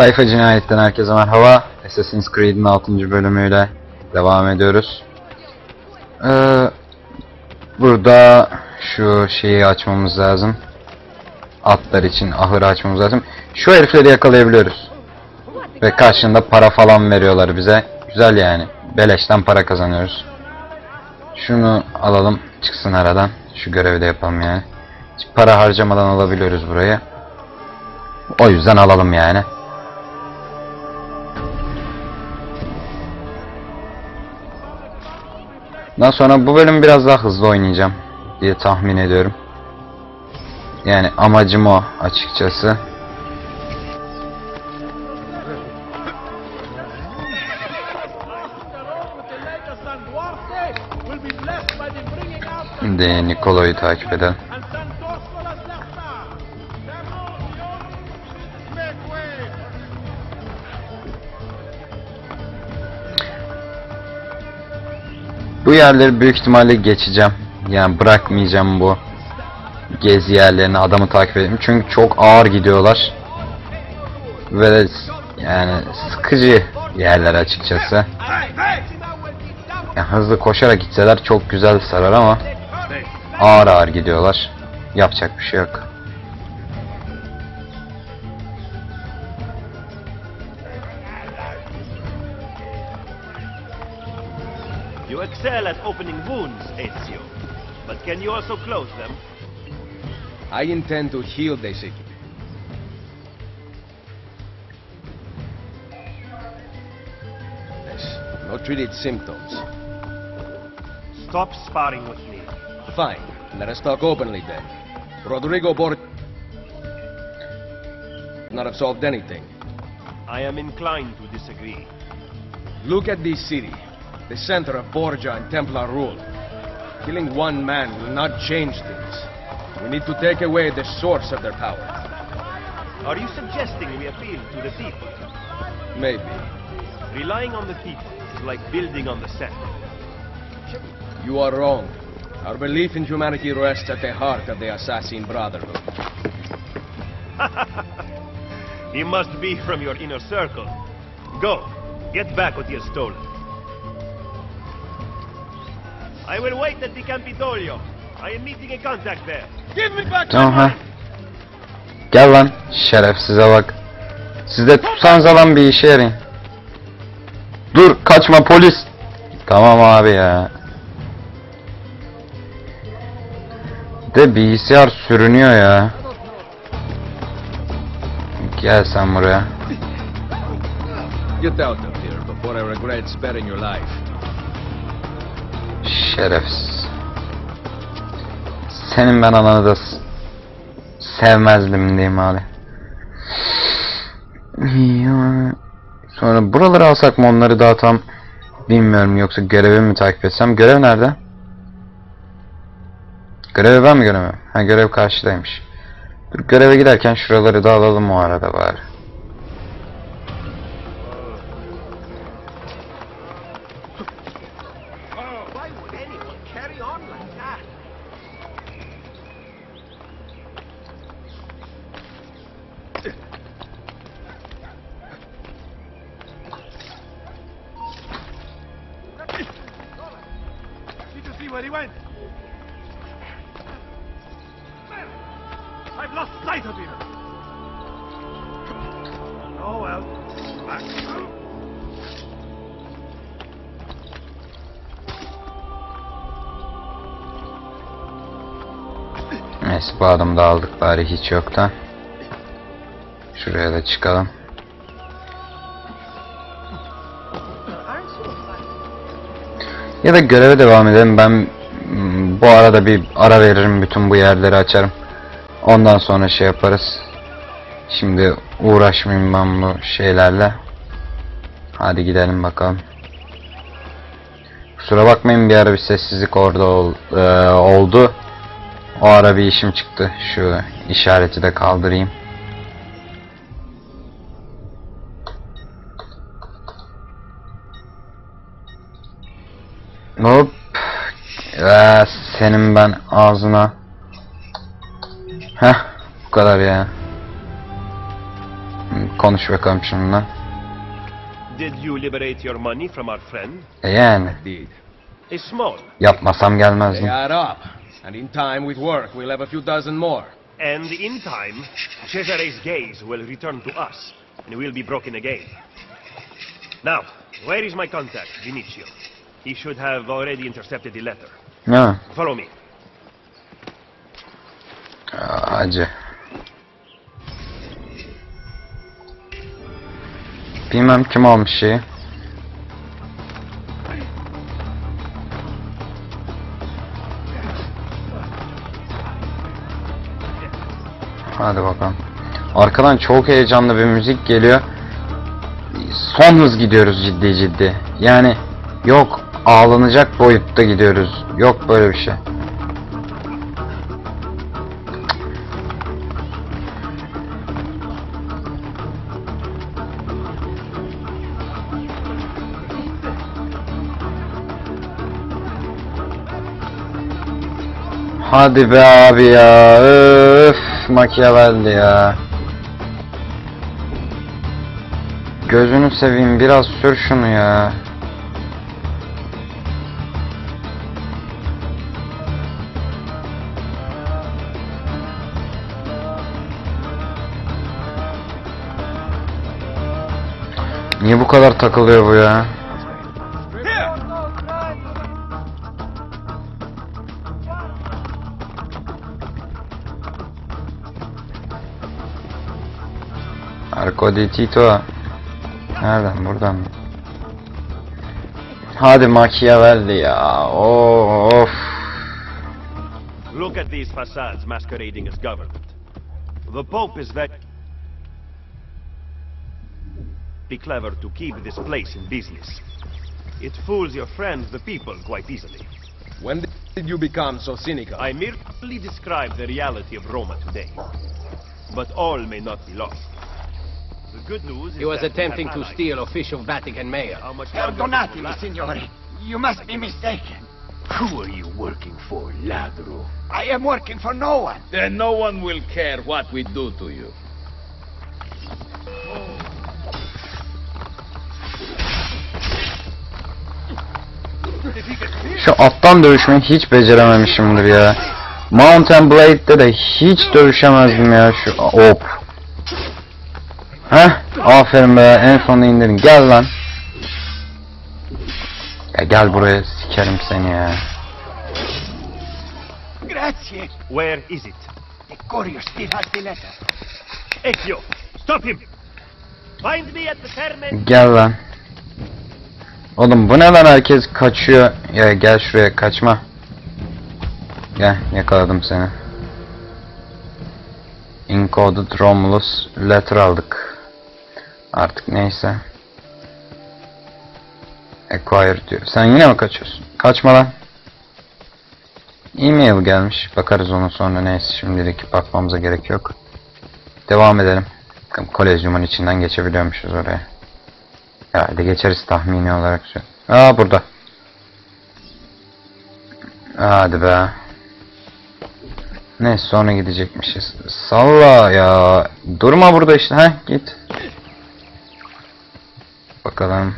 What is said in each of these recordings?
Tayfa Cinayet'ten herkese merhaba. Assassin's Creed'in 6. bölümüyle devam ediyoruz. Ee, burada şu şeyi açmamız lazım. Atlar için ahırı açmamız lazım. Şu herifleri yakalayabiliyoruz. Ve karşında para falan veriyorlar bize. Güzel yani. Beleşten para kazanıyoruz. Şunu alalım çıksın aradan. Şu görevi de yapalım yani. Hiç para harcamadan alabiliyoruz burayı. O yüzden alalım yani. Daha sonra bu bölüm biraz daha hızlı oynayacağım diye tahmin ediyorum. Yani amacım o açıkçası. San Duarte will be Bu yerleri büyük ihtimalle geçeceğim. Yani bırakmayacağım bu gezi yerlerini adamı takip edeyim. Çünkü çok ağır gidiyorlar. Ve yani sıkıcı yerler açıkçası. Yani hızlı koşarak gitseler çok güzel sarar ama ağır ağır gidiyorlar. Yapacak bir şey yok. Excel at opening wounds, Ezio. But can you also close them? I intend to heal Daiseki. Yes, no treated symptoms. Stop sparring with me. Fine, let us talk openly then. Rodrigo Bor... not have solved anything. I am inclined to disagree. Look at this city, the center of Borgia and Templar rule. Killing one man will not change things. We need to take away the source of their power. Are you suggesting we appeal to the people? Maybe. Relying on the people is like building on the sand. You are wrong. Our belief in humanity rests at the heart of the Assassin Brotherhood. He must be from your inner circle. Go, get back what you have stolen. I will wait at the Campitolio. I am meeting a contact there. Give me back Tamam ha. Gel lan şerefsize bak. Siz de tutsanız alan bir işe yarayın. Dur kaçma polis. Tamam abi ya. De bilgisayar sürünüyor ya. Gel sen buraya. Get out of here before I regret sparing your life. Şerefsiz. Senin ben ananı da sevmezdim diyeyim hali. Sonra buraları alsak mı onları daha tam bilmiyorum yoksa görevi mi takip etsem? Görev nerede? Görevi ben mi göremiyorum? Ha görev karşıdaymış. Dur göreve giderken şuraları da alalım o arada bari. Did you. Oh. Neyse bu adamı da aldık bari hiç yoktan. Şuraya da çıkalım. Ya da göreve devam edelim. Ben mm, bu arada bir ara veririm. Bütün bu yerleri açarım. Ondan sonra şey yaparız. Şimdi uğraşmayayım ben bu şeylerle. Hadi gidelim bakalım. Kusura bakmayın bir ara bir sessizlik orada ol- eee, oldu. O ara bir işim çıktı. Şu işareti de kaldırayım. Hop. Ee, senin ben ağzına. Heh, bu kadar ya. konuş bakalım şununla. Did you liberate your money from our friend? Yani Indeed. A small. yapmasam gelmezdim. They add up. And in time, with work, we'll have a few dozen more. And in time, Cesare's gaze will return to us, and we'll be broken again. Now, where is my contact, Vinicio? He should have already intercepted the letter. Ya Follow me. acı. Bilmem kim almış şeyi. Hadi bakalım. Arkadan çok heyecanlı bir müzik geliyor. Son hız gidiyoruz ciddi ciddi. Yani yok ağlanacak boyutta gidiyoruz. Yok böyle bir şey. Hadi be abi ya. Öf, Machiavelli ya. Gözünü seveyim biraz sür şunu ya. Niye bu kadar takılıyor bu ya? Arco di Tito. Nereden? Buradan mı? Hadi Machiavelli ya. Of. Look at these facades masquerading as government. The Pope is very... Be clever to keep this place in business. It fools your friends, the people, quite easily. When did you become so cynical? I merely describe the reality of Roma today. But all may not be lost. The good news is He was that attempting have to allies. steal official Vatican mayor. How much longer will Perdonatemi, last? signore. You must be mistaken. Who are you working for, ladro? I am working for no one. Then no one will care what we do to you. Şu alttan dövüşmeyi hiç becerememişimdir ya. Mountain Blade'de de hiç dövüşemezdim ya şu hop. Heh, aferin be en sonunda indirdin. Gel lan. Ya gel buraya sikerim seni ya. Grazie. Where is it? The courier still has the letter. Ezio, stop him! Find me at the Terme... Gel lan. Oğlum bu ne lan herkes kaçıyor. Ya gel şuraya kaçma. Gel yakaladım seni. Encoded Romulus letter aldık. Artık neyse. Acquire diyor. Sen yine mi kaçıyorsun? Kaçma lan. E-mail gelmiş. Bakarız ona sonra neyse şimdilik bakmamıza gerek yok. Devam edelim. Kolezyumun içinden geçebiliyormuşuz oraya. Herhalde geçeriz tahmini olarak. şu- Aa burada. Hadi be. Neyse sonra gidecekmişiz. Salla ya. Durma burada işte. Heh git. Bakalım.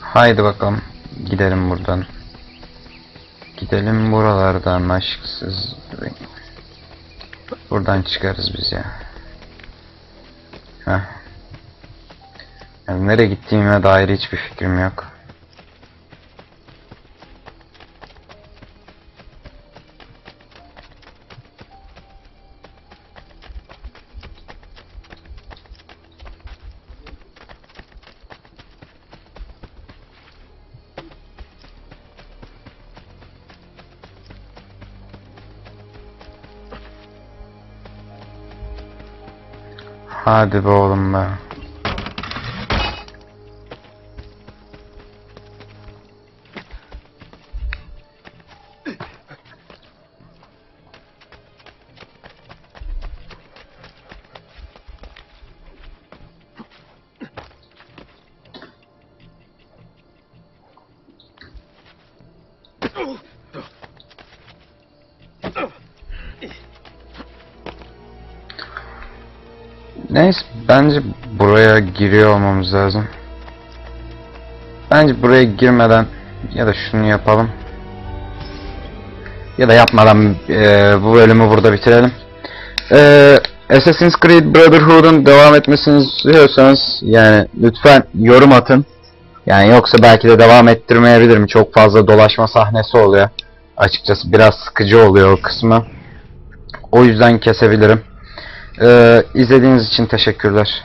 Haydi bakalım. Gidelim buradan. Gidelim buralardan aşksız. Buradan çıkarız biz ya. Heh. Yani nereye gittiğime dair hiçbir fikrim yok. Hadi be oğlum be. Oh, Neyse bence buraya giriyor olmamız lazım. Bence buraya girmeden ya da şunu yapalım. Ya da yapmadan eee, bu bölümü burada bitirelim. Eee Assassin's Creed Brotherhood'un devam etmesini istiyorsanız yani lütfen yorum atın. Yani yoksa belki de devam ettirmeyebilirim. Çok fazla dolaşma sahnesi oluyor. Açıkçası biraz sıkıcı oluyor o kısmı. O yüzden kesebilirim. Ee, izlediğiniz için teşekkürler.